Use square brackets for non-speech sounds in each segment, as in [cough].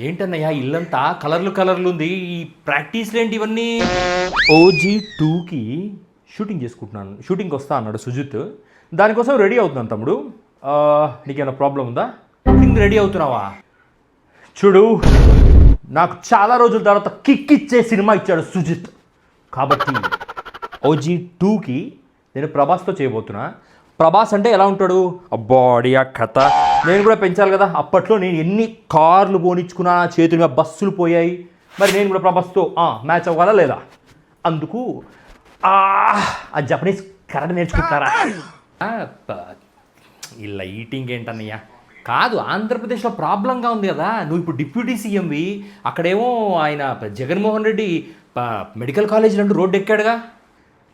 ఏంటన్నయ్య ఇల్లంతా కలర్లు కలర్లు ఉంది ఈ ప్రాక్టీస్లు ఏంటి ఇవన్నీ ఓజీ టూకి షూటింగ్ చేసుకుంటున్నాను షూటింగ్కి వస్తా అన్నాడు సుజిత్. దానికోసం రెడీ అవుతున్నాను తమ్ముడు. నీకేమైనా ప్రాబ్లం ఉందా? షూటింగ్ రెడీ అవుతున్నావా? చూడు నాకు చాలా రోజుల తర్వాత కిక్ ఇచ్చే సినిమా ఇచ్చాడు సుజిత్. కాబట్టి ఓజీ టూకి నేను ప్రభాస్తో చేయబోతున్నా. ప్రభాస్ అంటే ఎలా ఉంటాడు? బాడీ ఆ కథ. నేను కూడా పెంచాలి కదా. అప్పట్లో నేను ఎన్ని కార్లు పోనిచ్చుకున్నా చేతుల మీద బస్సులు పోయాయి. మరి నేను కూడా ప్రభాస్తో మ్యాచ్ అవ్వాలా లేదా? అందుకు ఆ ఆ జపనీస్ కరెక్ట్ నేర్చుకుంటారా ఈ లైటింగ్ ఏంటన్నయ్యా? కాదు ఆంధ్రప్రదేశ్లో ప్రాబ్లంగా ఉంది కదా. నువ్వు ఇప్పుడు డిప్యూటీ సీఎంవి. అక్కడేమో ఆయన జగన్మోహన్ రెడ్డి మెడికల్ కాలేజ్ అంటూ రోడ్డు ఎక్కాడుగా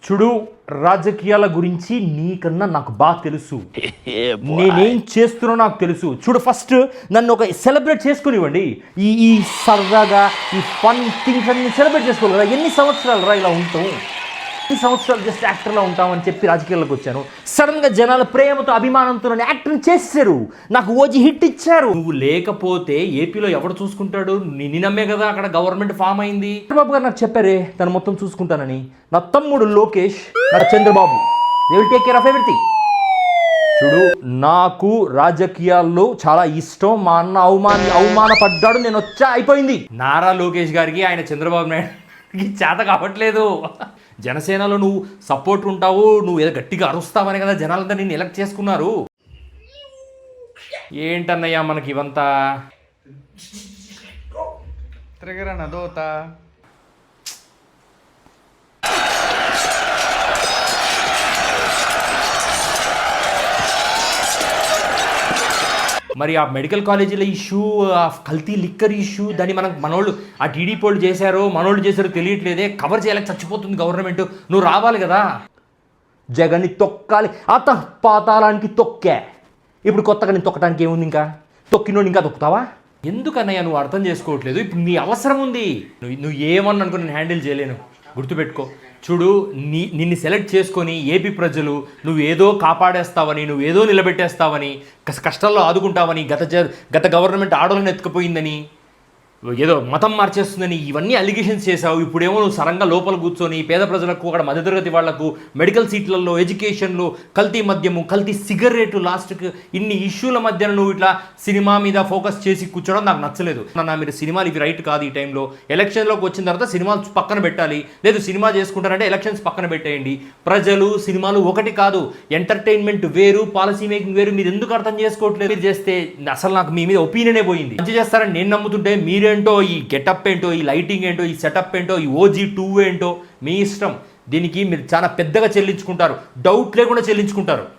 చూడు రాజకీయాల గురించి నీకన్నా నాకు బాగా తెలుసు. [laughs] నేనేం చేస్తున్నా నాకు తెలుసు. చూడు ఫస్ట్ నన్ను ఒక సెలబ్రేట్ చేసుకునివ్వండి. ఈ ఈ సరదాగా ఈ ఫన్ థింగ్స్ అన్ని సెలబ్రేట్ చేసుకోవాలి కదా ఎన్ని సంవత్సరాలు రా ఇలా ఉంటాం సంవత్సరాలు జస్ట్ యాక్టర్లా ఉంటామని చెప్పి రాజకీయాల్లోకి వచ్చాను. సడన్గా జనాల ప్రేమతో అభిమానంతో నన్ను యాక్టర్ని చేశారు. నాకు ఓజీ హిట్ ఇచ్చారు. నువ్వు లేకపోతే ఏపీలో ఎవడు చూసుకుంటాడు? నిన్ను నమ్మే కదా అక్కడ గవర్నమెంట్ ఫామ్ అయింది. చంద్రబాబు గారు నాకు చెప్పారే తను మొత్తం చూసుకుంటానని. నా తమ్ముడు లోకేష్ నా Chandrababu. They will take care of everything చూడు నాకు రాజకీయాల్లో చాలా ఇష్టం. మా అన్న అవమాన అవమానపడ్డాడు. నేను వచ్చా అయిపోయింది. నారా లోకేష్ గారికి ఆయన చంద్రబాబు నాయుడుకి చేత కావట్లేదు. జనసేనలో నువ్వు సపోర్ట్ ఉంటావు నువ్వు ఏదో గట్టిగా అరుస్తావని కదా జనాలంతా నిన్ను ఎలక్ట్ చేసుకున్నారు. ఏంటన్నయ్యా మనకి ఇవంతా? Trigger na మరి ఆ మెడికల్ కాలేజీల ఇష్యూ ఆ కల్తీ లిక్కర్ ఇష్యూ దాన్ని మనం మనోళ్ళు ఆ టీడీపీ వాళ్ళు చేశారో మనోళ్ళు చేశారో తెలియట్లేదే కవర్ చేయలేక చచ్చిపోతుంది గవర్నమెంట్. నువ్వు రావాలి కదా. జగన్ని తొక్కాలి. అత పాతాళానికి తొక్కా. ఇప్పుడు కొత్తగా నేను తొక్కడానికి ఏముంది ఇంకా? తొక్కినోడు ఇంకా తొక్కుతావా? ఎందుకన్నయ్య నువ్వు అర్థం చేసుకోవట్లేదు. ఇప్పుడు నీ అవసరం ఉంది. నువ్వు నువ్వు ఏమని అనుకో నేను హ్యాండిల్ చేయలేను. గుర్తుపెట్టుకో. చూడు నీ నిన్ను సెలెక్ట్ చేసుకొని ఏపీ ప్రజలు నువ్వు ఏదో కాపాడేస్తావని నువ్వు ఏదో నిలబెట్టేస్తావని కష్టాల్లో ఆదుకుంటావని గత జ- గత గవర్నమెంట్ ఆడోళ్ళని ఎత్తుకుపోయిందని ఏదో మతం మార్చేస్తుందని ఇవన్నీ అలిగేషన్స్ చేసావు ఇప్పుడేమో నువ్వు సరంగా లోపల కూర్చొని పేద ప్రజలకు అక్కడ మధ్యతరగతి వాళ్ళకు మెడికల్ సీట్లలో ఎడ్యుకేషన్లో కల్తీ మద్యము కల్తీ సిగరెట్ లాస్ట్కి ఇన్ని ఇష్యూల మధ్యన నువ్వు ఇట్లా సినిమా మీద ఫోకస్ చేసి కూర్చోవడం నాకు నచ్చలేదు. నా మీరు సినిమాలు ఇవి రైట్ కాదు ఈ టైంలో. ఎలక్షన్లోకి వచ్చిన తర్వాత సినిమాలు పక్కన పెట్టాలి. లేదు సినిమా చేసుకుంటారంటే ఎలక్షన్స్ పక్కన పెట్టేయండి. ప్రజలు సినిమాలు ఒకటి కాదు. ఎంటర్టైన్మెంట్ వేరు పాలసీ మేకింగ్ వేరు. మీరు ఎందుకు అర్థం చేసుకోవట్లేదు? చేస్తే అసలు నాకు మీ మీద ఒపీనియనే పోయింది. మంచి చేస్తారని నేను నమ్ముతుంటే ఏంటో ఈ గెటప్ ఏంటో ఈ లైటింగ్ ఏంటో ఈ సెటప్ ఏంటో ఈ ఓజీ టూ ఏంటో మీ ఇష్టం. దీనికి మీరు చాలా పెద్దగా చెల్లించుకుంటారు. డౌట్ లేకుండా చెల్లించుకుంటారు.